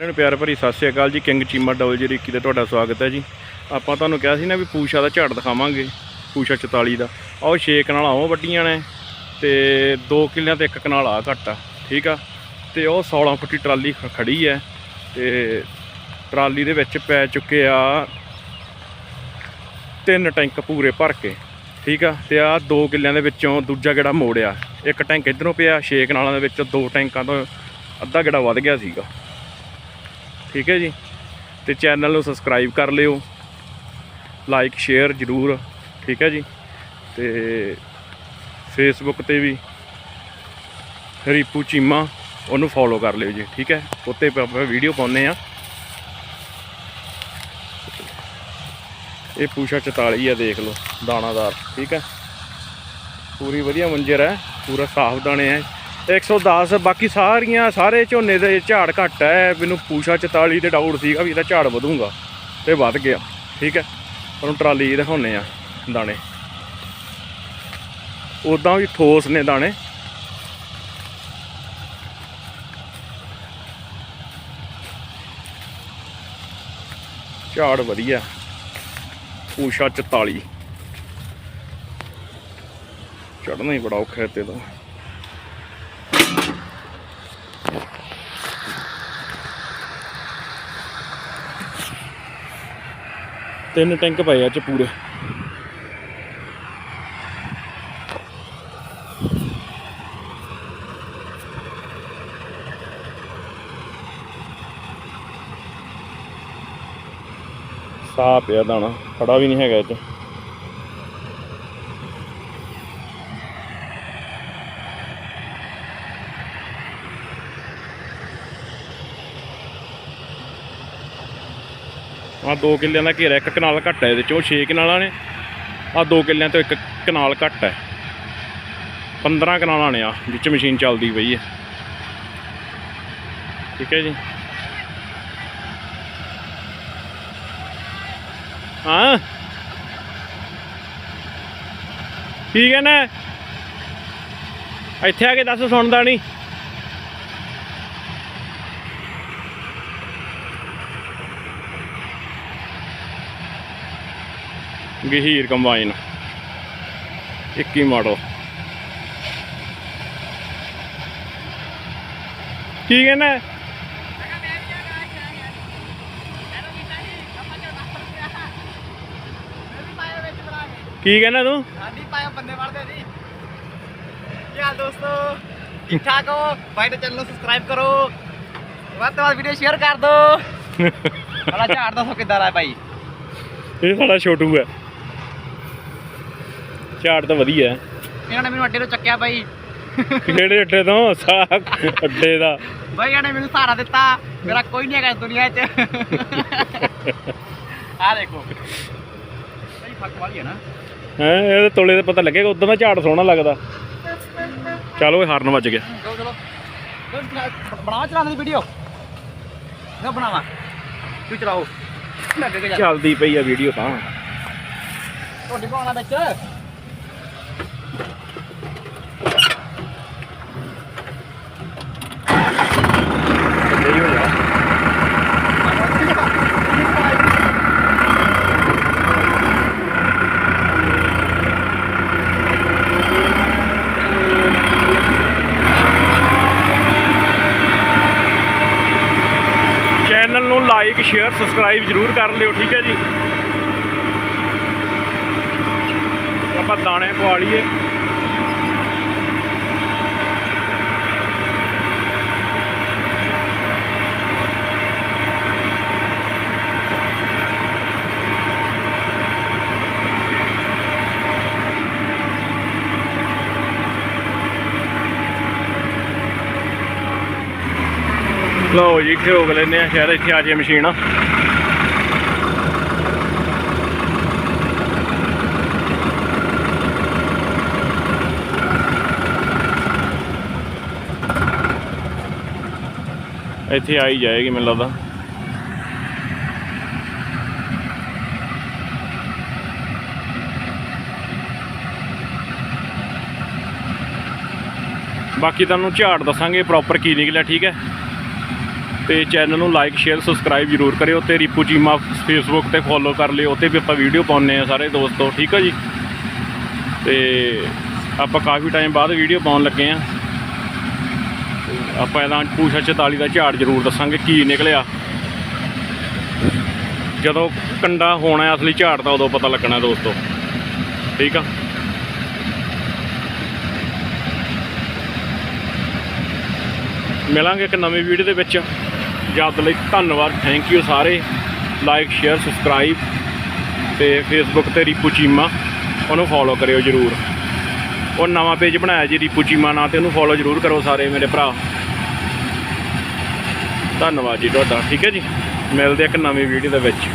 ਸਾਰਿਆਂ ਨੂੰ ਪਿਆਰ ਭਰੀ ਸਤਿ ਸ਼੍ਰੀ ਅਕਾਲ ਜੀ, ਕਿੰਗ ਚੀਮਾ ਡਬਲ ਜ਼ੀਰੋ ਇੱਕੀ ਤੇ ਤੁਹਾਡਾ ਸਵਾਗਤ ਹੈ ਜੀ। ਆਪਾਂ ਤੁਹਾਨੂੰ ਕਿਹਾ ਸੀ ਨਾ ਵੀ ਪੂਸ਼ਾ ਦਾ ਝਾੜ ਦਿਖਾਵਾਂਗੇ, ਪੂਸ਼ਾ 44 ਦਾ। ਆਹ ਉਹ ਛੇ ਕਨਾਲਾਂ ਉਹ ਵੱਡੀਆਂ ਨੇ ਤੇ 2 ਕਿੱਲਿਆਂ ਤੇ ਇੱਕ ਕਨਾਲ ਆ ਘੱਟ ਆ, ਠੀਕ ਆ? ਤੇ ਉਹ 16 ਫੁੱਟੀ ਟਰਾਲੀ ਖ- ਖੜੀ ਹੈ ਤੇ ਟਰਾਲੀ ਦੇ ਵਿੱਚ ਪੈ ਚੁੱਕੇ ਆ ਤਿੰਨ ਟੈਂਕ ਪੂਰੇ ਭਰ ਕੇ, ਠੀਕ ਆ? ਤੇ ਆ 2 ਕਿੱਲਿਆਂ ਦੇ ਵਿੱਚੋਂ ਦੂਜਾ ਗੇੜਾ ਮੋੜਿਆ। ਇੱਕ ਟੈਂਕ ਇਧਰੋਂ ਪਿਆ, ਛੇ ਕਨਾਲਾਂ ਦੇ ਵਿੱਚੋਂ ਦੋ ਟੈਂਕਾਂ ਤੋਂ ਅੱਧਾ ਗੇੜਾ ਵੱਧ ਗਿਆ ਸੀਗਾ। ਠੀਕ ਹੈ ਜੀ? ਤੇ ਚੈਨਲ ਨੂੰ ਸਬਸਕ੍ਰਾਈਬ ਕਰ ਲਿਓ। ਲਾਈਕ, ਸ਼ੇਅਰ ਜ਼ਰੂਰ, ਠੀਕ ਹੈ ਜੀ? ਤੇ ਫੇਸਬੁੱਕ ਤੇ ਵੀ ਰੀਪੂ ਚੀਮਾ, ਉਹਨੂੰ ਫੋਲੋ ਕਰ ਲਿਓ ਜੀ, ਠੀਕ ਹੈ? ਉੱਤੇ ਪ- ਆਪਾਂ ਵੀਡੀਓ ਪਾਉਂਦੇ ਆ ਇਹ ਪੂਸ਼ਾ 44 ਆ, ਦੇਖ ਲਓ, ਦਾਣਾਦਾਰ, ਠੀਕ ਹੈ? ਪੂਰੀ ਵਧੀਆ ਮੰਜਰ ਹੈ, ਪੂਰਾ ਸਾਫ਼ ਦਾਣੇ ਹੈ। 110 ਬਾਕੀ ਸਾਰੀਆਂ, ਸਾਰੇ ਝੋਨੇ ਦੇ ਝਾੜ ਘੱਟ ਹੈ ਮੈਨੂੰ ਪੂਸ਼ਾ 44 ਤੇ ਡਾਊਟ ਸੀਗਾ ਵੀ ਇਹਦਾ ਝਾੜ ਵਧੂਗਾ ਤੇ ਵੱਧ ਗਿਆ। ਠੀਕ ਹੈ ਤੁਹਾਨੂੰ ਟਰਾਲੀ ਦਿਖਾਉਨੇ ਆ ਦਾਣੇ। ਉਦਾਂ ਵੀ ਠੋਸ ਨੇ ਦਾਣੇ। ਝਾੜ ਵਧੀਆ। ਪੂਸ਼ਾ 44 ਚੜਨਾ ਹੀ ਬੜਾ ਔਖਾ ਹੈ ਤੇ ਤਾਂ। ਤਿੰਨ ਟੈਂਕ ਪਏ ਆ ਚ ਪੂਰੇ। ਸਾਹ ਪਿਆ ਦਾਣਾ, ਖੜਾ ਵੀ ਨਹੀਂ ਹੈਗਾ ਇਹ ਚ। ਆ ਦੋ ਕਿੱਲਿਆਂ ਦਾ ਘੇਰਾ, ਇੱਕ ਕਨਾਲ ਘੱਟ ਹੈ ਇਹਦੇ ਚੋਂ 6 ਕਨਾਲਾਂ ਨੇ। ਆ ਦੋ ਕਿੱਲਿਆਂ ਤੋਂ ਇੱਕ ਕਨਾਲ ਘੱਟ ਹੈ। 15 ਕਨਾਲਾਂ ਨੇ ਆ, ਵਿੱਚ ਮਸ਼ੀਨ ਚੱਲਦੀ ਪਈ ਹੈ। ਠੀਕ ਹੈ ਜੀ। ਹਾਂ। ਠੀਕ ਹੈ ਨਾ? ਇੱਥੇ ਆ ਕੇ ਦੱਸ ਸੁਣਦਾ ਨਹੀਂ ਗਹੀਰ ਕੰਬਾਈਨ। 21 ਮਾਡਲ। ਕੀ ਕਹਿੰਦਾ? ਕੀ ਕਹਿੰਦਾ ਤੂੰ? ਹਾਂਜੀ ਪਾਇਆ ਬੰਦੇ ਵੜਦੇ ਜੀ। ਕੀ ਹਾਲ ਦੋਸਤੋ? ਠੀਕ ਠਾਕ ਹੋ? ਭਾਈ ਦੇ ਚੈਨਲ ਨੂੰ ਸਬਸਕ੍ਰਾਈਬ ਕਰੋ। ਵੱਧ ਤੋਂ ਵੱਧ ਵੀਡੀਓ ਸ਼ੇਅਰ ਕਰ ਦਿਓ। ਬੜਾ ਝਾੜ ਦੱਸੋ ਕਿੱਦਾਂ ਦਾ ਭਾਈ? ਇਹ ਸਾਡਾ ਛੋਟੂ ਹੈ। ਝਾੜ ਤਾਂ ਵਧੀਆ। ਹੈ ਇਹਨਾਂ ਨੇ ਮੈਨੂੰ ਅੱਡੇ ਤੋਂ ਚੱਕਿਆ ਭਾਈ ਕਿਹੜੇ ਅੱਡੇ ਤੋਂ? ਸਾਗ ਅੱਡੇ ਦਾ। ਭਾਈ ਇਹਨੇ ਮੈਨੂੰ ਸਹਾਰਾ ਦਿੱਤਾ। ਮੇਰਾ ਕੋਈ ਨਹੀਂ ਹੈਗਾ ਇਸ ਦੁਨੀਆ 'ਚ ਆ ਦੇਖੋ। ਭਾਈ ਫੱਕ ਵਾਲੀ ਹੈ ਨਾ। ਹੈ ਇਹਦੇ ਤੋਲੇ ਦਾ ਪਤਾ ਲੱਗੇਗਾ ਉਦੋਂ ਦਾ ਝਾੜ ਸੋਹਣਾ ਲੱਗਦਾ। ਚਲੋ ਇਹ ਹਾਰਨ ਵੱਜ ਗਿਆ। ਚਲੋ ਚਲੋ। ਬਣਾਵਾ ਚਲਾਉਣ ਦੀ ਵੀਡੀਓ ਨਾ ਬਣਾਵਾ। ਤੂੰ ਚਲਾਓ। ਚੱਲਦੀ ਪਈ ਆ ਵੀਡੀਓ ਤਾਂ। ਤੁਹਾਡੀ ਪਾਉਣਾ ਵਿੱਚ ਸਹੀ ਹੋ ਜਾ ਚੈਨਲ ਨੂੰ ਲਾਈਕ ਸ਼ੇਅਰ ਸਬਸਕ੍ਰਾਈਬ ਜਰੂਰ ਕਰ ਲਿਓ, ਠੀਕ ਹੈ ਜੀ? ਆਪਾਂ ਦਾਣੇ ਪਵਾ ਲਈਏ। ਲਓ ਜੀ ਠੋਕ ਲੈਨੇ ਆ ਸ਼ਾਇਦ ਇੱਥੇ ਆ ਜੇ ਮਸ਼ੀਨ। ਇੱਥੇ ਆ ਹੀ ਜਾਏਗੀ, ਮੈਨੂੰ ਲੱਗਦਾ। ਬਾਕੀ ਤੁਹਾਨੂੰ ਝਾੜ ਦੱਸਾਂਗੇ ਪ੍ਰੋਪਰ ਕੀ ਨਿਕਲਿਆ, ਠੀਕ ਹੈ? ਤੇ ਚੈਨਲ ਨੂੰ ਲਾਈਕ ਸ਼ੇਅਰ ਸਬਸਕ੍ਰਾਈਬ ਜ਼ਰੂਰ ਕਰਿਓ ਤੇ ਰੀਪੂ ਚੀਮਾ ਫੇਸਬੁੱਕ ਤੇ ਫੋਲੋ ਕਰ ਲਿਓ ਉੱਤੇ ਵੀ ਆਪਾਂ ਵੀਡੀਓ ਪਾਉਂਦੇ ਆ ਸਾਰੇ ਦੋਸਤੋ, ਠੀਕ ਆ ਜੀ? ਤੇ ਆਪਾਂ ਕਾਫੀ ਟਾਈਮ ਬਾਅਦ ਵੀਡੀਓ ਪਾਉਣ ਲੱਗੇ ਆ ਆਪਾਂ ਇਹਦਾ ਪੂਛਾ 44 ਦਾ ਝਾੜ ਜ਼ਰੂਰ ਦੱਸਾਂਗੇ, ਕੀ ਨਿਕਲਿਆ। ਜਦੋਂ ਕੰਡਾ ਹੋਣਾ ਅਸਲੀ ਝਾੜ ਦਾ, ਉਦੋਂ ਪਤਾ ਲੱਗਣਾ ਦੋਸਤੋ, ਠੀਕ ਆ? ਮਿਲਾਂਗੇ ਇੱਕ ਨਵੀਂ ਵੀਡੀਓ ਦੇ ਵਿੱਚ। ਜਦ ਲਈ ਧੰਨਵਾਦ। ਥੈਂਕ ਯੂ ਸਾਰੇ। ਲਾਈਕ ਸ਼ੇਅਰ ਸਬਸਕ੍ਰਾਈਬ ਤੇ ਫੇਸਬੁੱਕ ਤੇ ਰੀਪੂ ਚੀਮਾ। ਉਹਨੂੰ ਫੋਲੋ ਕਰਿਓ ਜਰੂਰ। ਉਹ ਨਵਾਂ ਪੇਜ ਬਣਾਇਆ ਜੀ ਰੀਪੂ ਚੀਮਾ ਨਾਂ ਤੇ ਉਹਨੂੰ ਫੋਲੋ ਜਰੂਰ ਕਰੋ ਸਾਰੇ ਮੇਰੇ ਭਰਾ। ਧੰਨਵਾਦ ਜੀ ਤੁਹਾਡਾ। ਠੀਕ ਹੈ ਜੀ? ਮਿਲਦੇ ਇੱਕ ਨਵੀਂ ਵੀਡੀਓ ਦੇ ਵਿੱਚ।